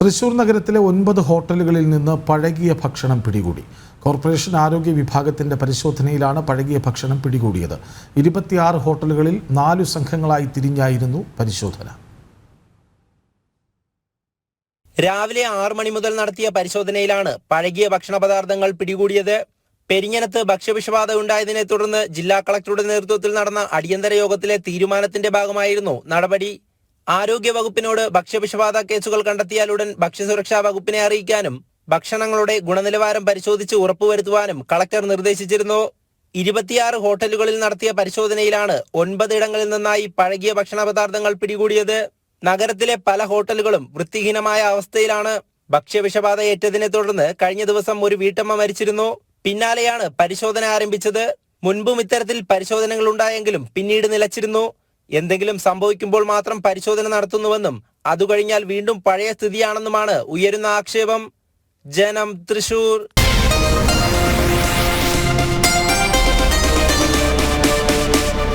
തൃശൂർ നഗരത്തിലെ ഒൻപത് ഹോട്ടലുകളിൽ നിന്ന് പഴകിയ ഭക്ഷണം പിടികൂടി. കോർപ്പറേഷൻ ആരോഗ്യ വിഭാഗത്തിന്റെ പരിശോധനയിലാണ് പഴകിയ ഭക്ഷണം പിടികൂടിയത്. ഇരുപത്തിയാറ് ഹോട്ടലുകളിൽ നാലു സംഘങ്ങളായി തിരിഞ്ഞായിരുന്നു പരിശോധന. രാവിലെ ആറു മണി മുതൽ നടത്തിയ പരിശോധനയിലാണ് പഴകിയ ഭക്ഷണ പദാർത്ഥങ്ങൾ പിടികൂടിയത്. പെരിഞ്ഞനത്ത് ഭക്ഷ്യവിഷബാധ ഉണ്ടായതിനെ തുടർന്ന് ജില്ലാ കളക്ടറുടെ നേതൃത്വത്തിൽ നടന്ന അടിയന്തര യോഗത്തിലെ തീരുമാനത്തിന്റെ ഭാഗമായിരുന്നു നടപടി. ആരോഗ്യ വകുപ്പിനോട് ഭക്ഷ്യവിഷബാധ കേസുകൾ കണ്ടെത്തിയാൽ ഉടൻ ഭക്ഷ്യസുരക്ഷാ വകുപ്പിനെ അറിയിക്കാനും ഭക്ഷണങ്ങളുടെ ഗുണനിലവാരം പരിശോധിച്ച് ഉറപ്പുവരുത്തുവാനും കളക്ടർ നിർദ്ദേശിച്ചിരുന്നു. ഇരുപത്തിയാറ് ഹോട്ടലുകളിൽ നടത്തിയ പരിശോധനയിലാണ് ഒൻപതിടങ്ങളിൽ നിന്നായി പഴകിയ ഭക്ഷണ പദാർത്ഥങ്ങൾ പിടികൂടിയത്. നഗരത്തിലെ പല ഹോട്ടലുകളും വൃത്തിഹീനമായ അവസ്ഥയിലാണ് ഭക്ഷ്യവിഷബാധ ഏറ്റതിനെ തുടർന്ന് കഴിഞ്ഞ ദിവസം ഒരു വീട്ടമ്മ മരിച്ചിരുന്നു. പിന്നാലെയാണ് പരിശോധന ആരംഭിച്ചത്. മുൻപും ഇത്തരത്തിൽ പരിശോധനകൾ ഉണ്ടായെങ്കിലും പിന്നീട് നിലച്ചിരുന്നു. എന്തെങ്കിലും സംഭവിക്കുമ്പോൾ മാത്രം പരിശോധന നടത്തുന്നുവെന്നും അതു കഴിഞ്ഞാൽ വീണ്ടും പഴയ സ്ഥിതിയാണെന്നുമാണ് ഉയരുന്ന ആക്ഷേപം. ജനം തൃശൂർ.